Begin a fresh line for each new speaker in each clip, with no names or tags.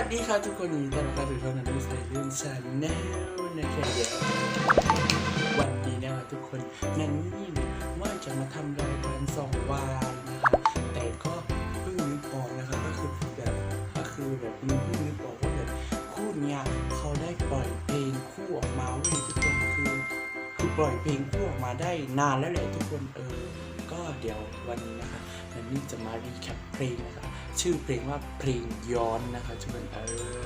วัสดีค่ะทุกคนยินดีต้อนรับเข้าสู่ช่องนันนิสัยเรื่องชาแนลนะครับเดี๋ยววันนี้นะครับทุกคนนันนี่เนี่ยว่าจะมาทำรายการสองวายนะคะแต่ก็เพิ่งนึกออกนะคะก็คือแบบก็คือแบบเพิ่งนึกออกว่าแบบคู่เนี้ยเขาได้ปล่อยเพลงคู่ออกมาเว้ยทุกคนคือคือปล่อยเพลงคู่ออกมาได้นานแล้วแหละทุกคนเออก็เดี๋ยววันนี้นะคะนันนี่จะมารีแคปเพลงนะคะ ชื่อเพลงว่าเพลงย้อนนะคะทุกคนเออ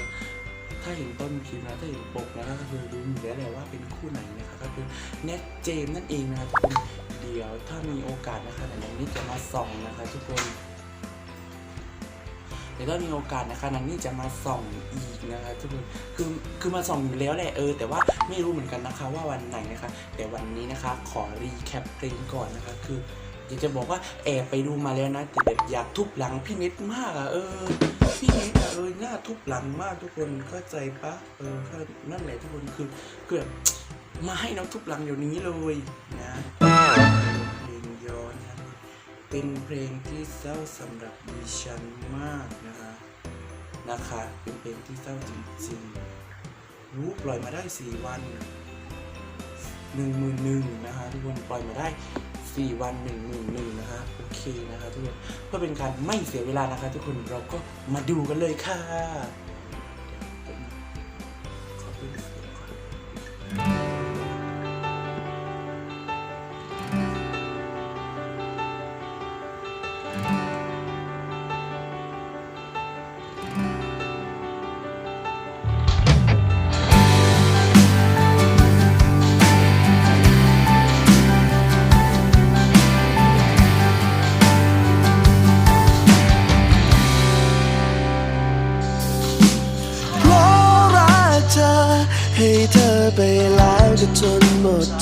ถ้าเห็นต้นคลิปนะถ้าเห็นปกนะก็คือรู้อยู่แล้วแหละว่าเป็นคู่ไหนนะคะก็คือเน็ตเจมนั่นเองนะคะทุกคนเดี๋ยวถ้ามีโอกาสนะคะเดี๋ยวนันนี่จะมาส่องนะคะทุกคนเดี๋ยวถ้ามีโอกาสนะคะนันนี่จะมาส่องอีกนะคะทุกคนคือคือมาส่องอยู่แล้วแหละเออแต่ว่าไม่รู้เหมือนกันนะคะว่าวันไหนนะคะแต่วันนี้นะคะขอรีแคปเพลงก่อนนะคะคือากจะบอกว่าแอบไปดูมาแล้วนะแต่แบบอยากทุบหลังพี่น็ตมากอะเออพี่น็ตอะเออหน้าทุบหลังมากทุกคนเข้าใจปะเออนั่นแหละทุกคนคือคือบมาให้น้องทุบหลังเดี๋ยวนี้เลยนะเพลงย้อนนะเป็นเพลงที่เศร้าสำหรับดิฉันมากนะคะนะคะเป็นเพลงที่เศร้าจริงๆรู้ปล่อยมาได้สี่วันหนึ่งหมื่นหนึ่งนะคะทุกคนปล่อยมาได้ สี่วันหนึ่งหนหนึ่งนะคะโอเคนะคะทุกคนเพื่อเป็นการไม่เสียเวลานะคะทุกคนเราก็มาดูกันเลยค่ะ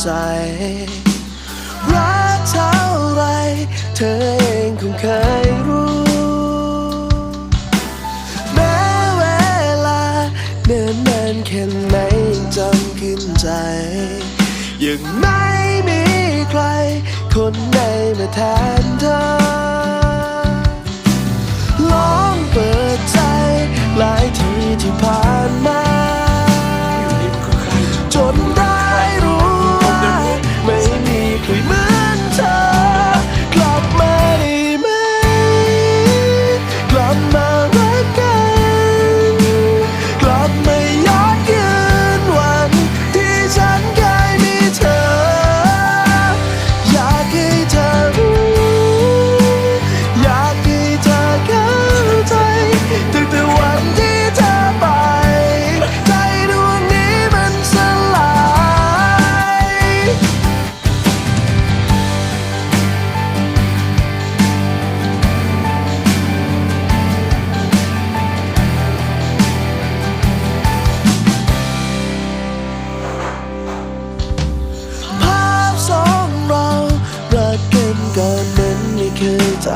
ใจ รักเท่าไร เธอเองคงเคยรู้ แม้เวลาเดินนานแค่ไหนยังจำขึ้นใจ ยังไม่มีใคร คนไหนมาแทนเธอลองเปิดใจ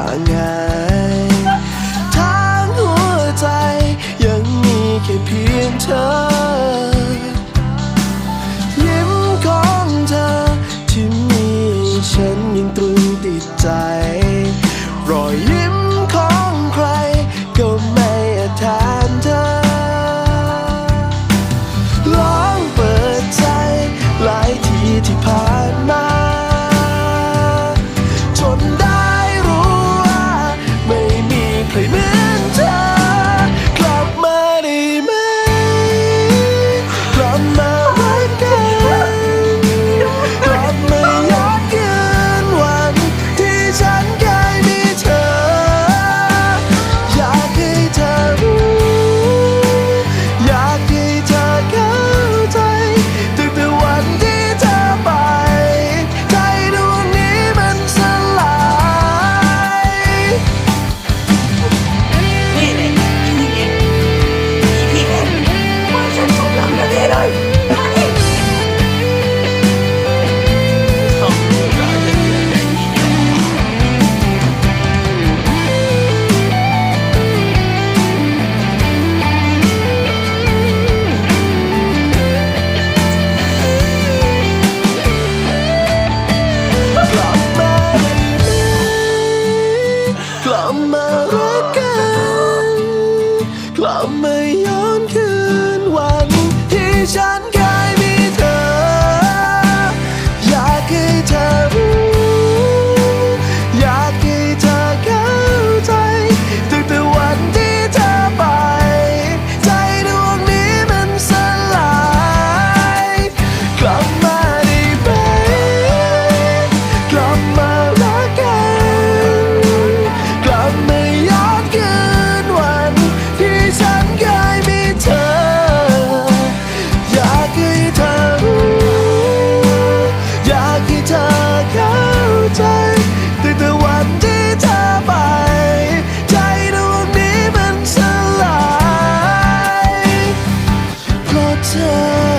างทางหัวใจยังมีแค่เพียงเธอ ยิ้มของเธอที่มีฉันยังตรึงติดใจ รอยยิ้ม 把没有。 เ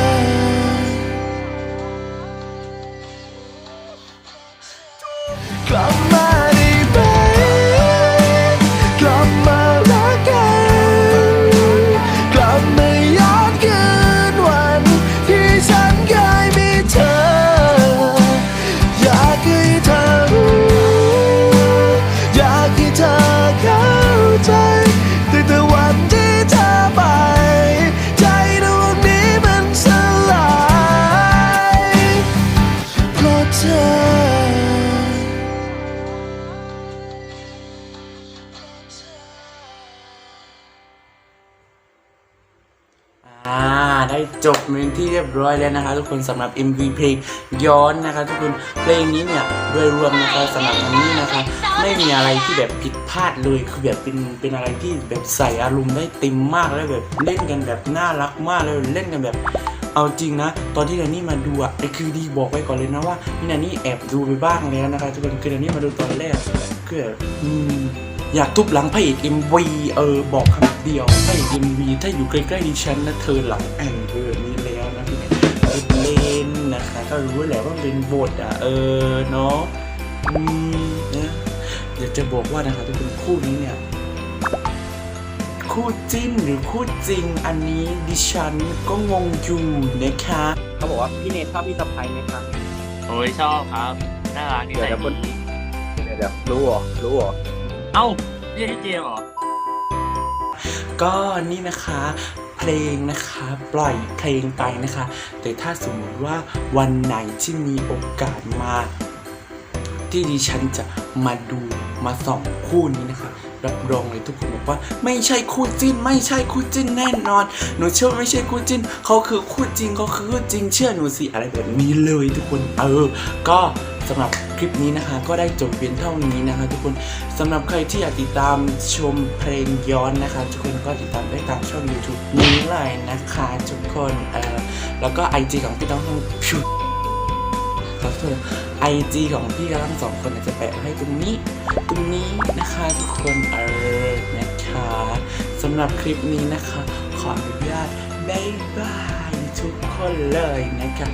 จ
บเป็นที่เรียบร้อยแล้วนะคะ ทุกคนสำหรับ MV เพลงย้อนนะคะ ทุกคนเพลงนี้เนี่ยโดยรวมนะคะสำหรับอันนี้นะคะ ไม่มีอะไรที่แบบผิดพลาดเลยคือแบบเป็นเป็นอะไรที่แบบใส่อารมณ์ได้เต็มมากแล้วแบบเล่นกันแบบน่ารักมากเลยเล่นกันแบบเอาจริงนะ ตอนที่แดนนี่มาดูอะไอคือดีบอกไว้ก่อนเลยนะว่านี่แดนนี่แอบดูไปบ้างแล้วนะคะทุกคนคือแดนนี่มาดูตอนแรกคือแบบอืมอยากทุบหลังพระเอก MV เออบอกคำ เดียวพระเอก MV ถ้าอยู่ใกล้ๆดิฉันนะเธอหลังแอนเออนี้แล้วนะพี่เออเล่นนะคะ ก็รู้แหละว่ามันเป็นบทอะ เออเนาะอืมนะอยากจะบอกว่านะคะทุกคนคู่นี้เนี่ยคู่จิ้นหรือคู่จริงอันนี้ดิฉันก็งงอยู่นะคะ
เขาบอกว่าพี่เนทชอบพี่สะพ้ายไหมครับ
โอ้ยชอบครับน่ารักนิสัย
เดี๋ยวคน
ดี
เดี๋ยวเดี๋ยวรู้เหรอรู้เหรอ
เอ้าเรียกพี่เจมส์เหรอ
ก็นี่นะคะเพลงนะคะปล่อยเพลงไปนะคะ แต่ถ้าสมมติว่าวันไหนที่มีโอกาสมา ที่ดิฉันจะมาดูมาส่องคู่นี้นะคะ รับรองเลยทุกคนบอกว่า ไม่ใช่คู่จิ้น ไม่ใช่คู่จิ้นแน่นอน หนูเชื่อไม่ใช่คู่จิ้นเขาคือคู่จริงเขาคือคู่จริงเชื่อหนูสิอะไรแบบนี้เลยทุกคนเออ ก็สำหรับ คลิปนี้นะคะ ก็ได้จบเพียงเท่านี้นะคะ ทุกคนสำหรับใครที่อยากติดตามชมเพลงย้อนนะคะ ทุกคนก็ติดตามได้ตามช่อง YouTube นี้เลยนะคะ ทุกคนเออแล้วก็ IG ของพี่น้องทั้งชุดขอโทษไอจีของพี่กับทั้งสองคนจะแปะให้ตรงนี้ ตรงนี้นะคะทุกคนเออนะคะสำหรับคลิปนี้นะคะ ขออนุญาตบายบายทุกคนเลยนะคะ